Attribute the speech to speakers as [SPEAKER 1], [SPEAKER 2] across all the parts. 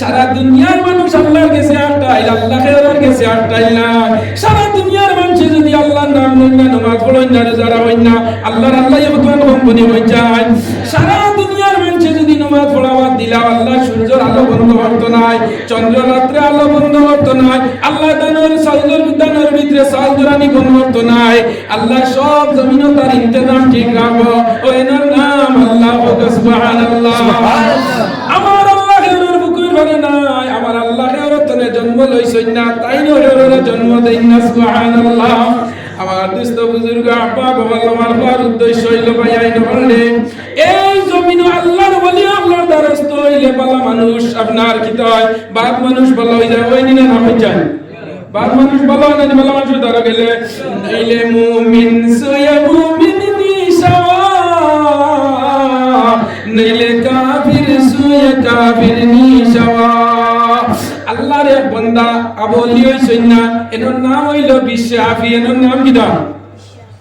[SPEAKER 1] সারা দুনিয়ার মানুষ আল্লাহর কাছে আল্লাহ কাছে না। সারা দুনিয়ার মানুষ যদি আল্লাহর নাম আল্লাহর আল্লাহ কোম্পানি যায়। সারা নামাজ পড়াবার দিলা আল্লাহ সূর্যের আলো বন্ধ হতো নাই চন্দ্র রাত্রে আলো বন্ধ হতো নাই আল্লাহ দানোর সাউজের দানোর ভিতরে সাউল দুরানি বন্ধ হতো নাই আল্লাহ সব জমিন তার ইন্তজাম ঠিক রাখো। ও এনার নাম আল্লাহ সুবহানাল্লাহ। আমার আল্লাহ এর বুকুর ভরে নাই আমার আল্লাহ এর তনে জন্ম লইছই না তাই নরে জন্ম দেই না সুবহানাল্লাহ। আমার দুস্থ বুজুর্গ আব্বা বাবা আমার উদ্দেশ্য হইল ভাই আইন বললে এই মানুষ আপনার কি তয় বাদ মানুষ ভালো হয়ে যায় ওই নাম হয়ে যায় বাদ মানুষ ভালো হয় না ভালো মানুষ দ্বারা গেলে। নইলে মুমিন সুয়ে মুমিন নিশাওয়া নইলে কাফির সুয়ে কাফির নিশাওয়া আল্লাহর এক বান্দা আবলি হইছেন না এনোর নাম হইল বিশ্ব আফি, এনোর নাম কি দাম?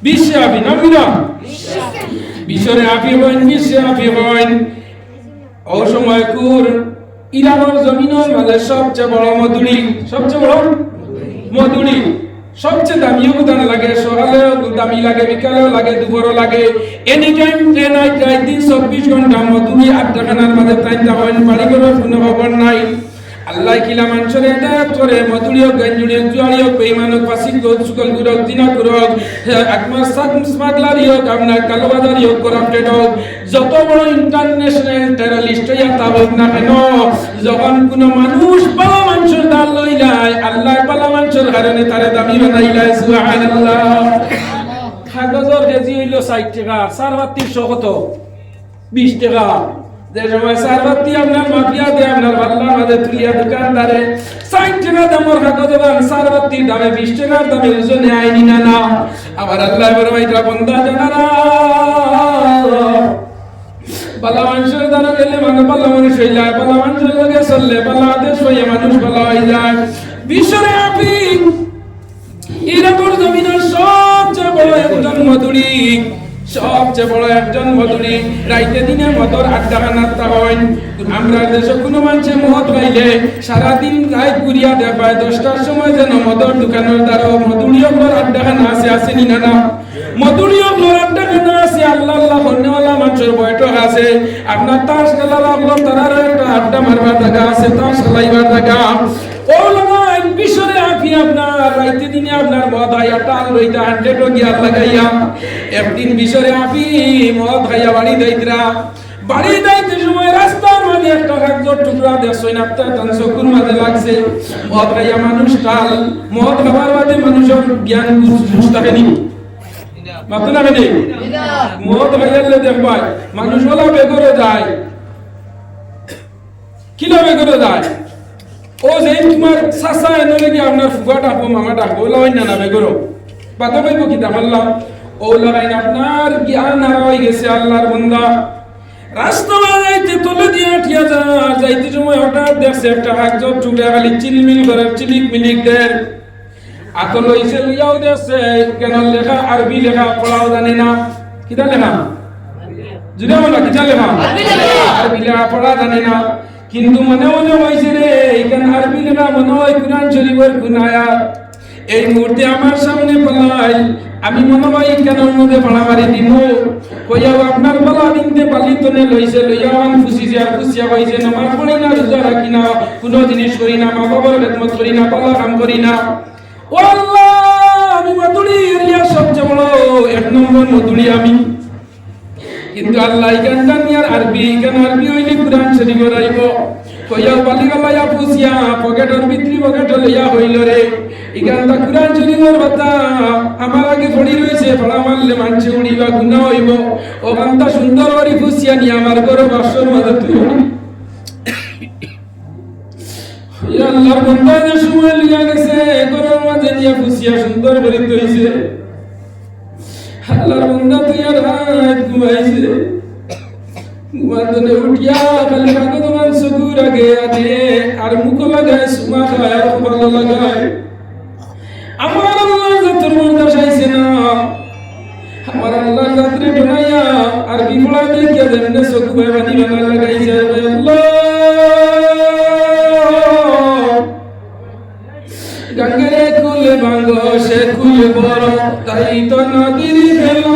[SPEAKER 1] বিশ্ব নাম কি দাম? বিশ্বরে আফি হইন, বিশ্ব আফি হইন। ও সময় কুর ইরানের জমিনের মাঝে সবচেয়ে বড় মধুরি সবচেয়ে বড় মধুরি সবচেয়ে দামিও গুদান লাগে সকালেও দামি লাগে, বিকালেও লাগে, দুপুরও লাগে। এনি টাইম ডে নাইট রাত দিন চব্বিশ ঘণ্টা মধুরি আড্ডাখানার মাঝে টাইম বাড়ি করে কোনো খবর নাই। আল্লাহ কিলা মানুষের হেদায়ত করে মধুরীয় গঞ্জুড়িয় জুয়ারিয় পেইমানক ফাসিক গোল সুকল গুরক দিনা গুরক সাত স্মাগলারি হোক আপনার কালোবাজারি হোক করাপ্টেড হোক যত বড় ইন্টারন্যাশনাল টেররিস্ট হইয়া তা না কেন যখন কোনো মানুষ পালা মানুষের দাল লইলায় আল্লাহ পালা মানুষের কারণে তারে দামি বানাইলায় সুবহানাল্লাহ। কাগজের কেজি হইল ষাট টাকা সার বাতির কত বিশ টাকা। যে সময় সারবাতি আপনার মাফিয়া দিয়ে আপনার পাল্লা মাঝে তুলিয়া দোকানদারে ষাট টাকা দামের কাগজ এবং সারবাতি দামে বিশ টাকার দামে ওজনে আইনি না না। আমার আল্লাহ বড় ভাইটা বন্ধা জানারা পালা মানুষের দ্বারা গেলে মানে পালা মানুষ হয়ে যায় পালা মানুষের সবচেয়ে বড় একজন মধুরী রাইতে দিনে মদর আড্ডা খানাত্তা হয়। আমরা দেশে কোনো মানুষের মহৎ পাইলে সারাদিন রাত ঘুরিয়া দেখায় দশটার সময় যেন মদর দোকানের দ্বারা মধুরীয় ঘর আড্ডা খানা আছে আসেনি না না মধুরীয় ঘর আড্ডা খানা আছে, আল্লাহ আল্লাহ হন্যওয়ালা মানুষের বৈঠক আছে। আপনার তাস খেলার আল্লাহ তারারও একটা আড্ডা মারবার জায়গা আছে, তাস খেলাইবার জায়গা। ও লাগাই বিশ্বরে আপনি আপনার, রাইতে দিনে আপনার টাল রইতা লাগাইয়া। একদিন আপনি মদ হাইয়া বাড়ি বাড়ি সময় রাস্তার একটা টুকরা চকুর মাঝে লাগছে। মদ মানুষ টাল, মদ খাবার মাঝে মানুষের জ্ঞান বুঝ নি মাত্র না কেন মদ হাইয়ালে দেখবাই মানুষ বলা বেগরে যায়। কিলো বেগরে যায়? ও যে তোমার সাসা এনে লাগি আপনার ফুফা ডাকবো মামা ডাকবো ওলা না নামে করো বাতা পাইব কি দামাল্লাম ও লাগাই আপনার জ্ঞান হারাই গেছে আল্লাহর বন্দা। রাস্তা যাইতে তোলে দিয়ে আঠিয়া যা যাইতে সময় হঠাৎ দেখছে একটা হাকজর টুকরা খালি চিলমিল করে চিলিক মিলিক দের আতো লইছে লইয়াও দেখছে কেন লেখা আরবি লেখা পড়াও জানে না। কিতা লেখা? জুড়ে বলা কিতা লেখা? আরবি লেখা। পড়া জানে না। কিন্তু মনে মনে হয়েছে রে আরবি মনে হয় কুরআন শরীফের কোন এই মুহূর্তে আমার সামনে পলাই। আমি মনে হয় কেন মধ্যে পাড়া মারি দিব? কইয়াও আপনার বলা দিনতে পালি তনে লইছে, লইয়াও আমি খুশি যে খুশিয়া হয়েছে নামাজ পড়ি না, রোজা রাখি না, কোনো জিনিস করি না, মা বাবার খেদমত করি না, পালা কাম করি না। ও আল্লাহ, আমি মধুরি এরিয়া সবচেয়ে বড়, এক নম্বর মধুরি আমি। কিন্তু আল্লাহ ইকানটা নিয়ার আরবি ইকান আরবি হইলে কুরআন শরীফ রাইব? কইয়া পুসিয়া পকেটর ভিতরি পকেট লইয়া হইল রে। ইকানটা কুরআন আমার আগে পড়ি রয়েছে, পড়া মারলে মানছে উড়িবা হইব। ও কান্তা সুন্দর করে পুসিয়া নি, আমার ঘরে বাসর মাঝে তুই। বন্দা যে সময় লিয়া গেছে, ঘরের মাঝে নিয়ে পুসিয়া সুন্দর করে তৈছে আল্লাহর বন্দা তুই আর ঘুমাইছে। ঘুমাতনে উঠিয়া ভাগে আগে আনে, আর মুখ লাগায় সুমা খায়, আর ভালো লাগায়। আমার আল্লাহ যতর মর্দা চাইছে না। আমার আল্লাহ যাত্রী বানাইয়া আর বিপড়া দেখিয়া ভাই আল্লাহ। গঙ্গরে কুল ভাঙ্গ সে কুল বড় তাই তো নদীর ফেলা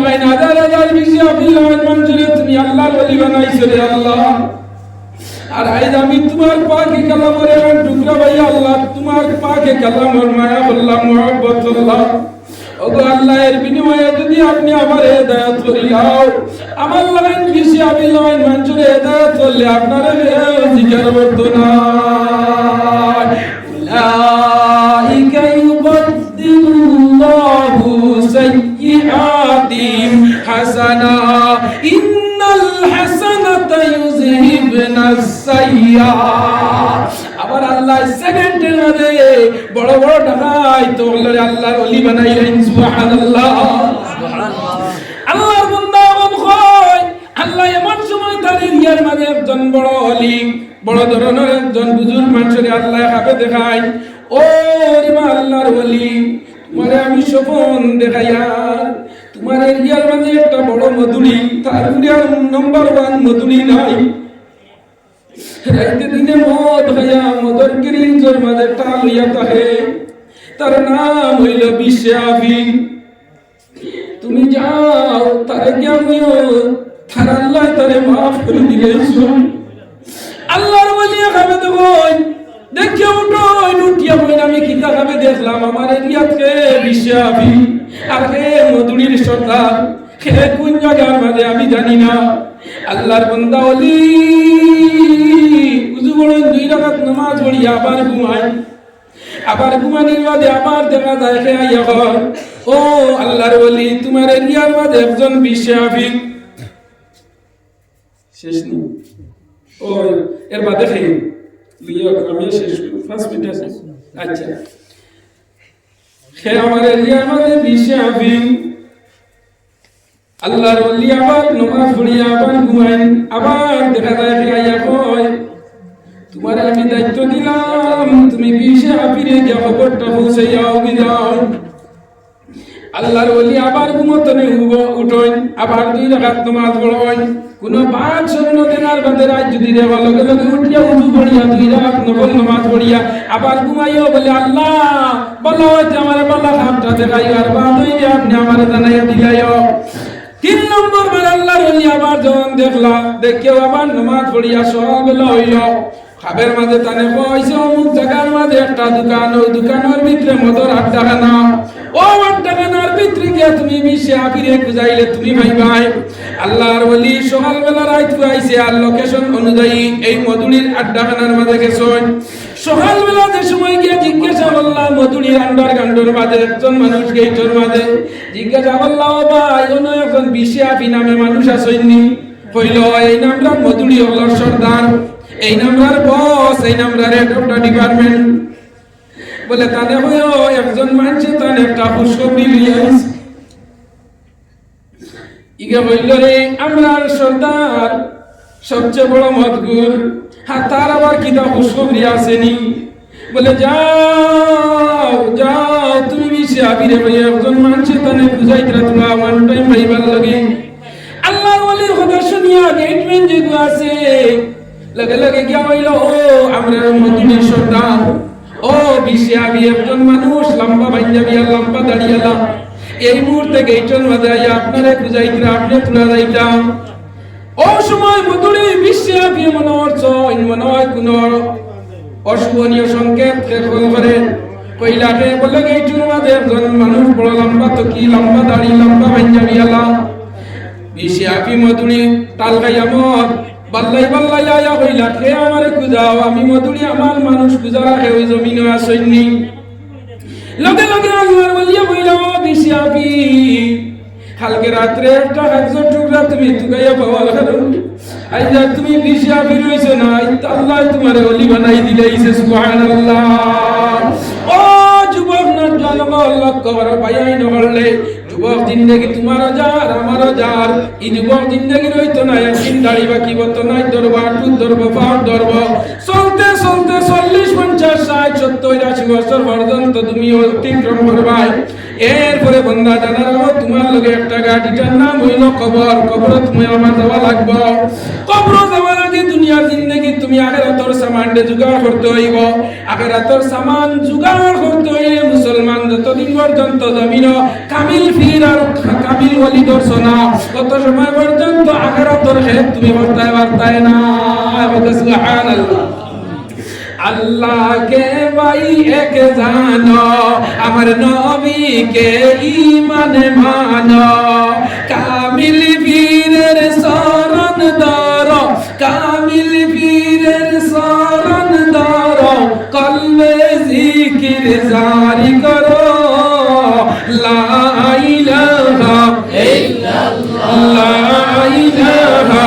[SPEAKER 1] তুমি আল্লাহর ওলি বানাইছো রে আল্লাহ আর আজ আমি তোমার পাকে কালামর এমন টুকরা ভাই আল্লাহ তোমার পাকে কালামর মায়া বললাম মোহাম্মত আল্লাহ ওগো আল্লাহ বিনিময়ে যদি আপনি আমার হেদায়েত করিলাও আমার লাইন বেশি আমি লাইন মঞ্জুর হেদায়েত করলে আপনার জিকার করতো না বড় বড় ডাকাই তো আল্লাহ আল্লাহর ওলি বানাইলেন, সুবহানাল্লাহ। আল্লাহর বান্দা মন হয়, আল্লাহ এমন সময় তার এরিয়ার মাঝে একজন বড় অলি বড় ধরনের একজন বুজুর্গ মানুষের আল্লাহ হাবে দেখায় ও রিমা আল্লাহর ওলি, তোমারে আমি স্বপন দেখাইয়া তোমার এরিয়ার মাঝে একটা বড় মধুরি তার নম্বর ওয়ান মধুরি নাই। রাইতে দিনে মদ হইয়া মদর গিরিঞ্জর মাঝে টাল হইয়া তাহে। তার নাম হইল বিশ্বাবি তুমি যাও, তারে হইও, তার আল্লাহ তারে মাফ করে দিলেছো আল্লাহর বলিয়া খাবে দেখুন দেখে উঠো উঠিয়া বই আমি কিতা খাবে দেখলাম? আমার এরিয়াতে বিশ্বাবি আর হে মধুরীর সর্দার, হে কোন জায়গার মাঝে আমি জানি না। আল্লাহর বন্দা অলি উজু বড় দুই রাকাত নামাজ পড়ি, আবার ঘুমাই আবার ঘুমানির বাদে আবার দেখা যায়, হে আইয়া ঘর ও আল্লাহর ওলি, তোমার এরিয়ার মাঝে একজন বিশ্বাফিক শেষ নেই। ও, এর বাদে খাই লিও আমি শেষ ফার্স্ট মিনিট আছে। আচ্ছা। হে আমার এরিয়ার মাঝে বিশ্বাফিক আল্লাহর ওলি আবার নমাজ পড়িয়া আবার ঘুমাইন আবার দেখা যায় হে আইয়া কয়, তোমার আমি দায়িত্ব দিলাম তুমি বিষে ফিরে গিয়ে খবরটা পৌঁছে যাও যাও। আল্লাহর ওলি আবার ঘুমতনে উব উঠোন আবার দুই রাখাত নমাজ পড়োন কোন পাঁচ স্বর্ণ দেনার বাদে রাত যদি দেওয়া লগে লগে উঠিয়া উজু পড়িয়া দুই রাখাত নফল নমাজ পড়িয়া আবার ঘুমাইও বলে, আল্লাহ, বলো যে আমার বলা খামটা দেখাই আর বাদ হইলে আপনি আমার জানাইয়া দিলাইও। তিন নম্বর বার আল্লাহর আবার যখন দেখলা দেখেও আবার নমাজ পড়িয়া সব হইল খাবের মাঝে তানে পয়সা, অমুক জায়গার মাঝে একটা দোকান, ওই দোকানের ভিতরে মদর আড্ডাখানা ও আড্ডাখানার ভিতরে গিয়া তুমি মিশে আপিরে খুঁজাইলে তুমি ভাই ভাই। আল্লাহর বলি সকালবেলা রাইত আইছে আর লোকেশন অনুযায়ী এই মধুরির আড্ডাখানার মাঝে গেছেন সকালবেলা যে সময় গিয়ে জিজ্ঞাসা করলাম মধুরির আন্ডার গান্ডর মাঝে একজন মানুষ গেইটর মাঝে। জিজ্ঞাসা করলাম ভাই অন্য একজন বিশে আপি নামে মানুষ আসেননি হইল এই নামটা মধুরি হল সর্দার। এই নাম্বার বস এই নামরার হেড ডিপার্টমেন্ট বলে তানে হইও একজন মানছে তান একটা পুষ্করি লিয়াস ইগে বলল, রে, আমরার সর্দার, সবচেয়ে বড় মদগুর হ্যাঁ তার আবার কিতা পুষ্করি আসেনি? বলে, যাও যাও, তুমি মিশে আবিরে ভাই, একজন মানুষে তানে বুঝাইতে তোমরা ওয়ান টাইম ভাইবার লাগে। আল্লাহর ওলির কথা শুনিয়া গেটম্যান যেগু আছে লগে লগে গিয়া হইল, ও আমরা মদিনের সর্দার। ও বিশ্বে আমি একজন মানুষ, লম্বা আর লম্বা দাঁড়িয়ালাম এই মুহূর্তে গেইটন আইয়া আপনারে খুঁজাইতে আপনি তুলা যাইতাম। ও সময় মধুরি বিশ্বে আপনি মনে হচ্ছ মনে হয় কোন অশুভনীয় সংকেত খেয়াল করেন কইলাকে বলে গেইটুর মাঝে একজন মানুষ, বড় লম্বা তো কি লম্বা দাড়ি, লম্বা পাঞ্জাবি আলা বিশে আপি মধুরি, তাল গাইয়া মত বাল্লাই বাল্লাই আয়া হইলা খে আমারে খুঁজাও? আমি মধুরি আমার মানুষ খুঁজা রাখে ওই জমিনে আসইনি লগে লগে আল্লাহর বলিয়া বইলা বিশে আপি, কালকে রাত্রে একটা হাজার টুকরা তুমি তুগাইয়া পাওয়ার কারণ আইজা তুমি বিশে আপি রইছো না আল্লাহ তোমার অলি বানাই দিলাইছে, সুবহানাল্লাহ। ও যুবক না, জন্ম আল্লাহ কবর পাইয়াই নহলে যুবক জিন্দগি তোমার যার আমার যার যুবক জিন্দগি একদিন বাকি নাই পাপ ধরবো চলতে চলতে চল্লিশ, পঞ্চাশ, ষাট, সত্তর, আশি বছর পর্যন্ত তুমি অতিক্রম করবাই। এরপরে বন্ধা জানার তোমার লগে একটা গাড়িটার নাম হইল কবর। কবর তুমি আমার যাওয়া লাগবো। কবর আগে দুনিয়ার জিন্দগি তুমি আখেরাতর সামানটা জোগাড় করতে হইব। আখেরাতর সামান জোগাড় করতে হইলে মুসলমান যতদিন পর্যন্ত জমিন কামিল ফির আর কামিল ওলি দর্শনা তত সময় পর্যন্ত আখেরাতর খেত তুমি বর্তায় বার্তায় না। সুবহানাল্লাহ। আল্লাহ কে ভাই এক জানো, আমার নবী কে ইমান মানো। কামিল বীরের শরণ দর কামিল বীরের শরণ দর কলবে জিকির জারি করো। লা ইলাহা ইল্লাল্লাহ। লা ইলাহা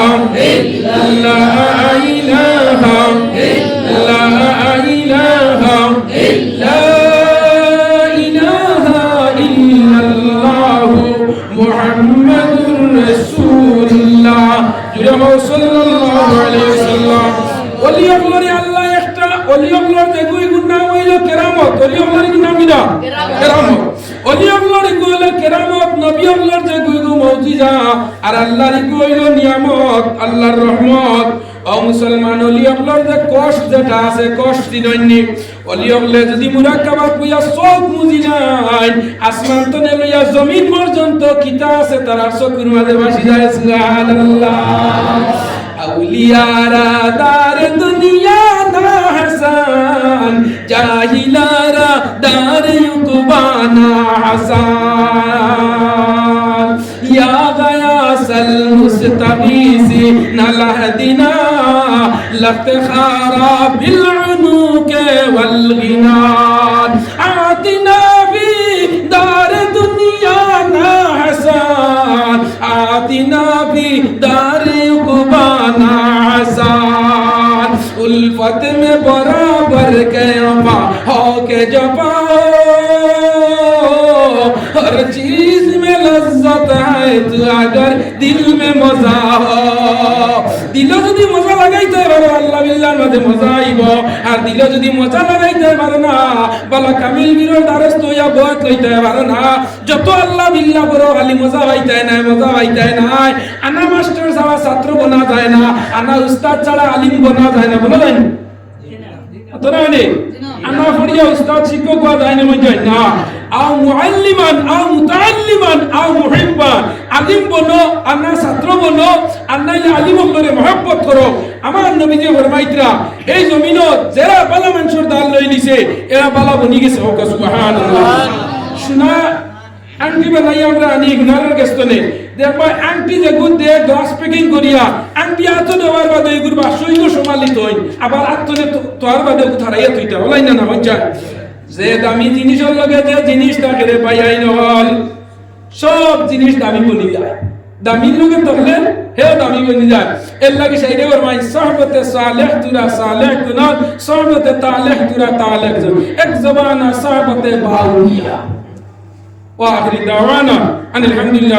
[SPEAKER 1] মুজিজা কেরামত অলিয়াগুলোর কইল কেরামত নবীগুলোর যে কইল মুজিজা আর আল্লাহর কইল নিয়ামত, আল্লাহর রহমত। ও মুসলমান অলিয়াগুলোর যে কষ্ট যেটা আছে, কষ্ট দিননি অলিয়াগুলে যদি মুরাক্কাবা কইয়া সব মুজি নাই, আসমান তো লইয়া জমিন পর্যন্ত কিতা আছে, তার চকুর মাঝে বাসি যায়, সুবহানাল্লাহ। আউলিয়ারা দার দুনিয়া না হাসান জাহিলারা দার ইউকুবা না হাসান ইয়া গায়াসাল মুস্তাবিসি নালাহদিনা লাখতারা বিল উনুকে ওয়াল গিনা उल्फत में बराबर के अफा हो के जपा अगर दिल में मजा हो দিল যদি মজা লাগাইতে পারো আল্লাহ বিল্লাহর মধ্যে মজা আইব আর দিল যদি মজা লাগাইতে পারো না বলা কামিল বিরল দ্বারস্থ হইয়া বয়ত লইতে পারো না যত আল্লাহ বিল্লাহ বড় খালি মজা পাইতে নাই মজা পাইতে নাই আনা মাস্টার ছাড়া ছাত্র বনা যায় না আনা উস্তাদ ছাড়া আলিম বনা যায় না বলা যায় না তো না। মানে আনা ফড়িয়া উস্তাদ শিক্ষক বা দাইনে মধ্যে। না। আও মুআল্লিমান, আও মুতাআল্লিমান, আও মুহিব্বান আলিম বনো আনা ছাত্র বনো আন্নাইলে আলিম হলরে মহব্বত করো। আমার নবীজি ফরমাইতরা, এই জমিনত যারা বালা মানুষের দাল লই নিছে, এরা বালা বনি গেছে সুবহানাল্লাহ। শোনা আংটি বানাই আমরা আনি গুনারের গেস্তনে দেখবা আংটি যে গুদ দে গ্লাস প্যাকিং করিয়া আংটি আতো দেওয়ার বাদে এগুর বা সৈন্য সমালি তৈন আবার আত্মনে তোয়ার বাদে কোথারাইয়া তুইটা বলাই না না যে দামি জিনিসের লগে যে জিনিস থাকে রে পাই আইন হল। সব জিনিস দামি বনি যায়। দামির লগে তহলে হে দামি বনি যায়। এর লাগে সাইডে ফরমাই সাহবতে সালেহ তুরা সালেহ গুনা সাহবতে তালেহ তুরা তালেহ এক জবানা সাহবতে বাউনিয়া وآخر دعوانا أن الحمد لله